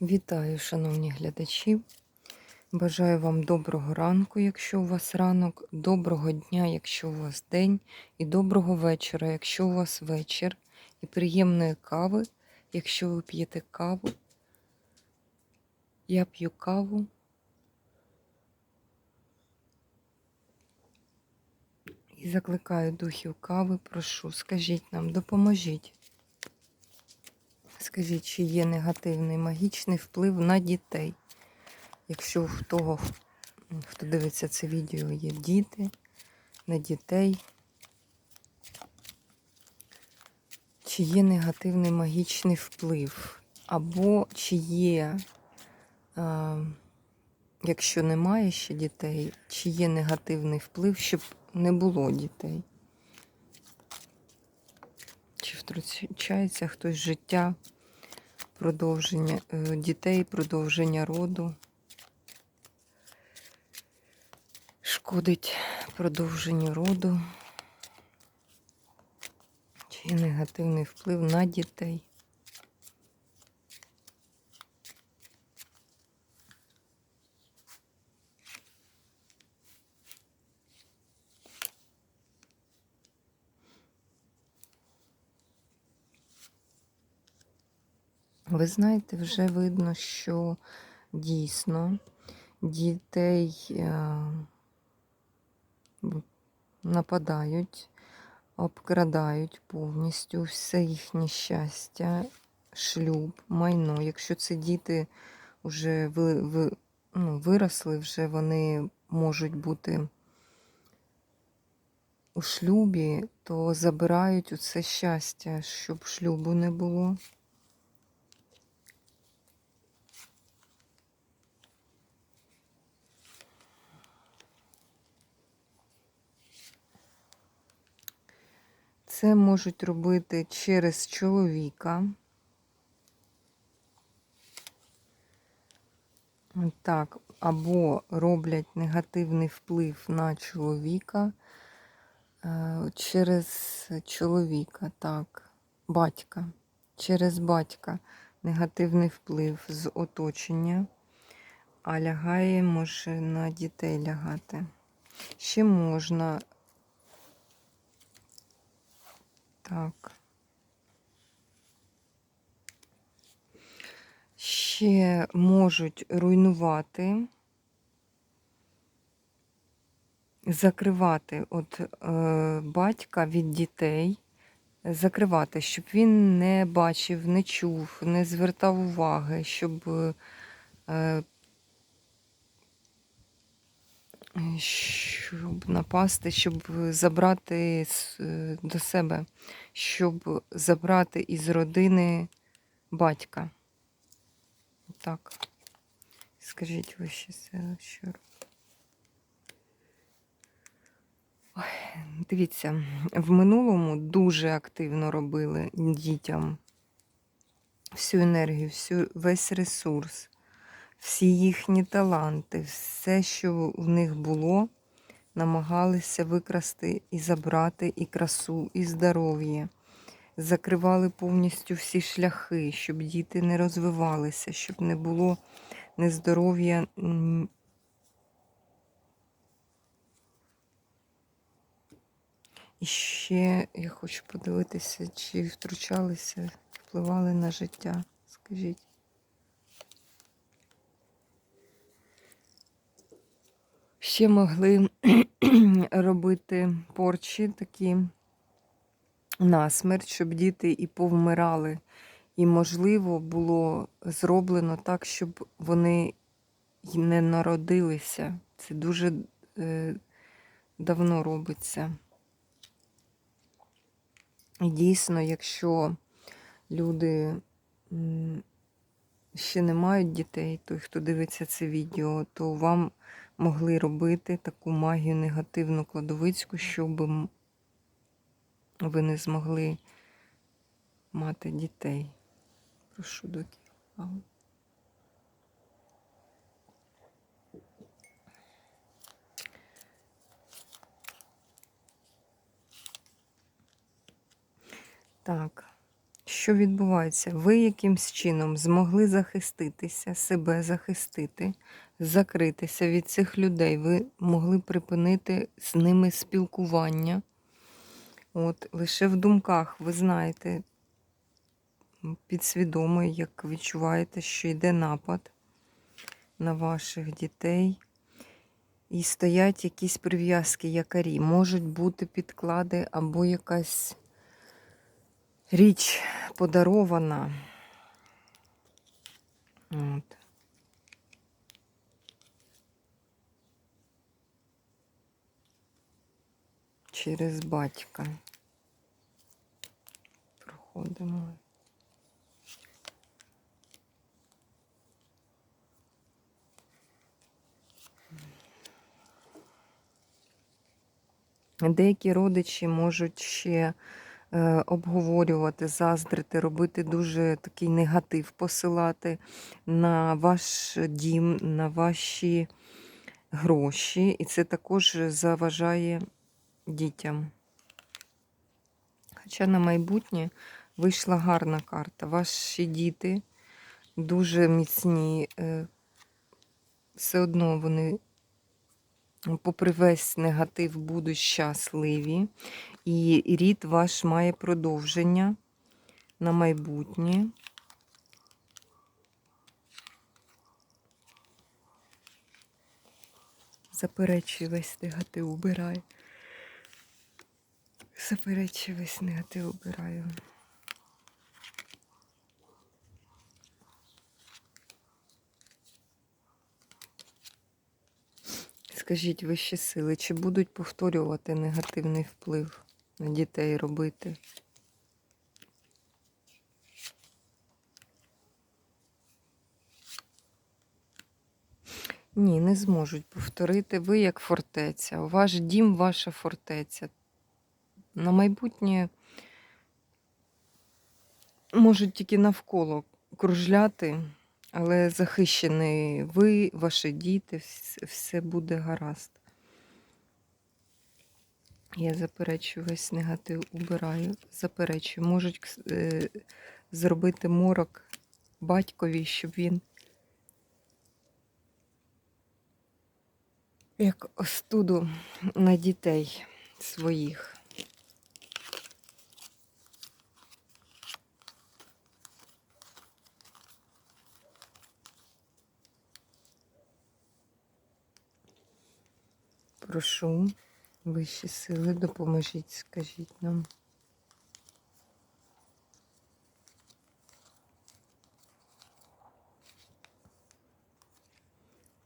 Вітаю, шановні глядачі. Бажаю вам доброго ранку, якщо у вас ранок, доброго дня, якщо у вас день, і доброго вечора, якщо у вас вечір, і приємної кави, якщо ви п'єте каву. Я п'ю каву. І закликаю духів кави, прошу, скажіть нам, допоможіть. Скажіть, чи є негативний магічний вплив на дітей? Якщо в того, хто дивиться це відео, є діти, на дітей. Чи є негативний магічний вплив? Або чи є, а, якщо немає ще дітей, чи є негативний вплив, щоб не було дітей? Чи втручається хтось життя продовження е, дітей, продовження роду? Шкодить продовженню роду? Чи негативний вплив на дітей? Ви знаєте, вже видно, що дійсно дітей е, нападають, обкрадають повністю все їхнє щастя, шлюб, майно. Якщо це діти вже ну, виросли, вже вони можуть бути у шлюбі, то забирають усе щастя, щоб шлюбу не було. Це можуть робити через чоловіка. Так, або роблять негативний вплив на чоловіка е, через чоловіка, так, батька. Через батька негативний вплив з оточення, а лягає може на дітей лягати. Ще можна Так. Ще можуть руйнувати, закривати от е, батька від дітей, закривати, щоб він не бачив, не чув, не звертав уваги, щоб е, щоб напасти, щоб забрати е, до себе, щоб забрати із родини батька. Так. Скажіть ви ще це що. Ой, Дивіться, в минулому дуже активно робили дітям всю енергію, всю, весь ресурс всі їхні таланти, все, що в них було, намагалися викрасти і забрати і красу, і здоров'я. Закривали повністю всі шляхи, щоб діти не розвивалися, щоб не було нездоров'я. І ще я хочу подивитися, чи втручалися, впливали на життя. Скажіть. Ще могли робити порчі такі насмерть, щоб діти і повмирали. І, можливо, було зроблено так, щоб вони не народилися. Це дуже е, давно робиться. І дійсно, якщо люди ще не мають дітей, той, хто дивиться це відео, то вам могли робити таку магію негативну кладовицьку, щоб ви не змогли мати дітей. Прошу до ківа. Так, що відбувається? Ви якимсь чином змогли захиститися, себе захистити, закритися від цих людей. Ви могли припинити з ними спілкування. От, лише в думках ви знаєте, підсвідомо, як відчуваєте, що йде напад на ваших дітей. І стоять якісь прив'язки, якарі. Можуть бути підклади або якась річ подарована. От. Через батька. Проходимо. Деякі родичі можуть ще обговорювати, заздрити, робити дуже такий негатив, посилати на ваш дім, на ваші гроші, і це також заважає дітям. Хоча на майбутнє вийшла гарна карта. Ваші діти дуже міцні, е, все одно вони попри весь негатив, будуть щасливі, і рід ваш має продовження на майбутнє. Заперечуй весь негатив убирай. Заперечуй весь негатив убираю. Скажіть вищі сили, чи будуть повторювати негативний вплив на дітей робити? Ні, не зможуть повторити. Ви як фортеця. Ваш дім, ваша фортеця. На майбутнє можуть тільки навколо кружляти, але захищені ви, ваші діти, все буде гаразд. Я заперечую весь негатив, убираю, заперечую. Можуть е, зробити морок батькові, щоб він як остуду на дітей своїх. Прошу, вищі сили, допоможіть, скажіть нам.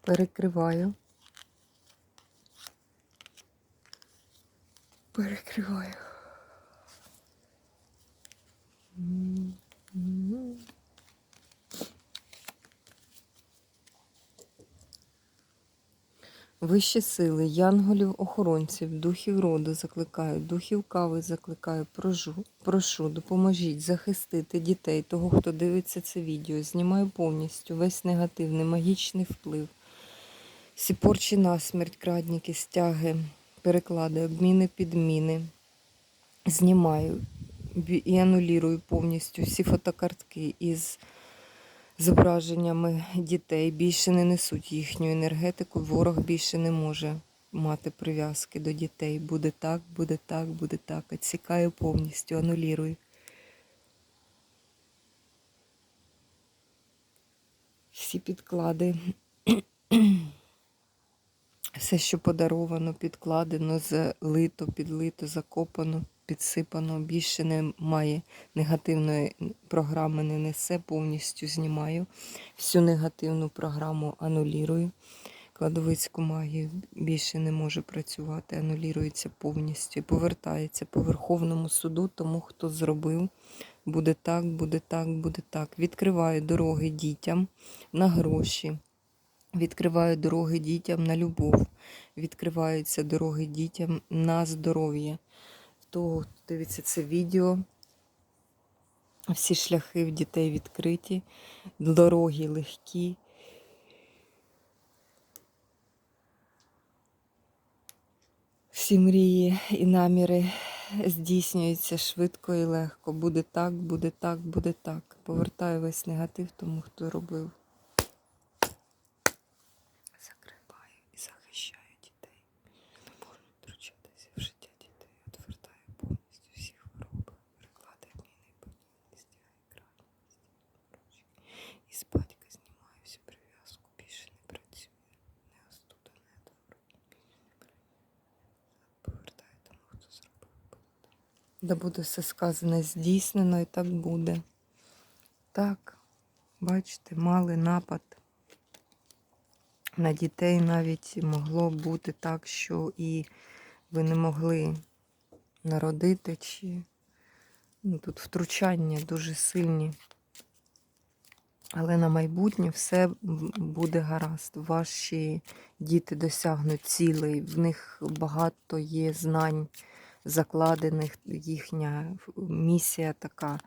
Перекриваю. Перекриваю. Вищі сили, янголів, охоронців, духів роду закликаю, духів кави закликаю, прошу, прошу, допоможіть захистити дітей, того, хто дивиться це відео. Знімаю повністю весь негативний, магічний вплив. Всі порчі насмерть, крадніки, стяги, переклади, обміни, підміни. Знімаю і анулірую повністю всі фотокартки із зображеннями дітей. Більше не несуть їхню енергетику. Ворог більше не може мати прив'язки до дітей. Буде так, буде так, буде так. Відсікаю повністю, анулірую. Всі підклади. Все, що подаровано, підкладено, залито, підлито, закопано, підсипано. Більше немає негативної програми, не несе, повністю знімаю. Всю негативну програму анулірую. Кладовицьку магію більше не може працювати, анулірується повністю і повертається по Верховному суду, тому хто зробив. Буде так, буде так, буде так. Відкриваю дороги дітям на гроші. Відкриваю дороги дітям на любов, відкриваються дороги дітям на здоров'я. Хто дивиться це відео, всі шляхи в дітей відкриті, дороги легкі. Всі мрії і наміри здійснюється швидко і легко. Буде так, буде так, буде так. Повертаю весь негатив тому, хто робив. Закриваю і захищаю дітей. Не можу втручатися в життя дітей. Отвертаю повністю всі хвороби. Перекладаю міни, події, стягаю крайності. І з батька знімаю всю прив'язку. Більше не працює. Не остуда, не отворот. Повертаю тому, хто зробив. Да буде все сказане здійснено і так буде. Так, бачите, мали напад на дітей навіть могло бути так, що і ви не могли народити, чи ну, тут втручання дуже сильні. Але на майбутнє все буде гаразд. Ваші діти досягнуть цілей, в них багато є знань закладених, їхня місія така.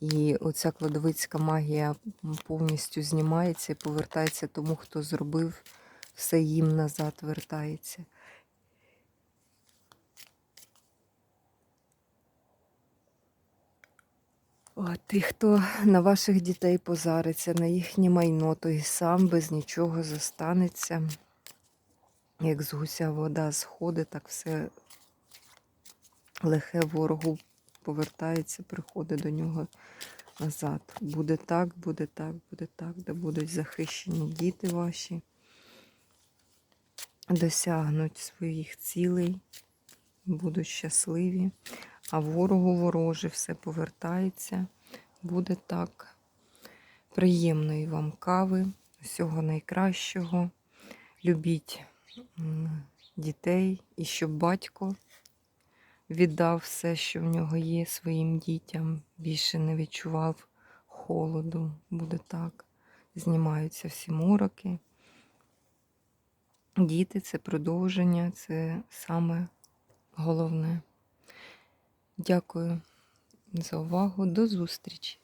І оця кладовицька магія повністю знімається і повертається тому, хто зробив, все їм назад вертається. От, і хто на ваших дітей позариться, на їхнє майно, той сам без нічого зостанеться. Як з гуся вода сходить, так все лихе ворогу повертається, приходить до нього назад. Буде так, буде так, буде так, де будуть захищені діти ваші, досягнуть своїх цілей, будуть щасливі, а ворогу вороже все повертається. Буде так. Приємної вам кави, всього найкращого. Любіть дітей і щоб батько віддав все, що в нього є своїм дітям, більше не відчував холоду. Буде так. Знімаються всі мороки. Діти це продовження, це саме головне. Дякую за увагу. До зустрічі!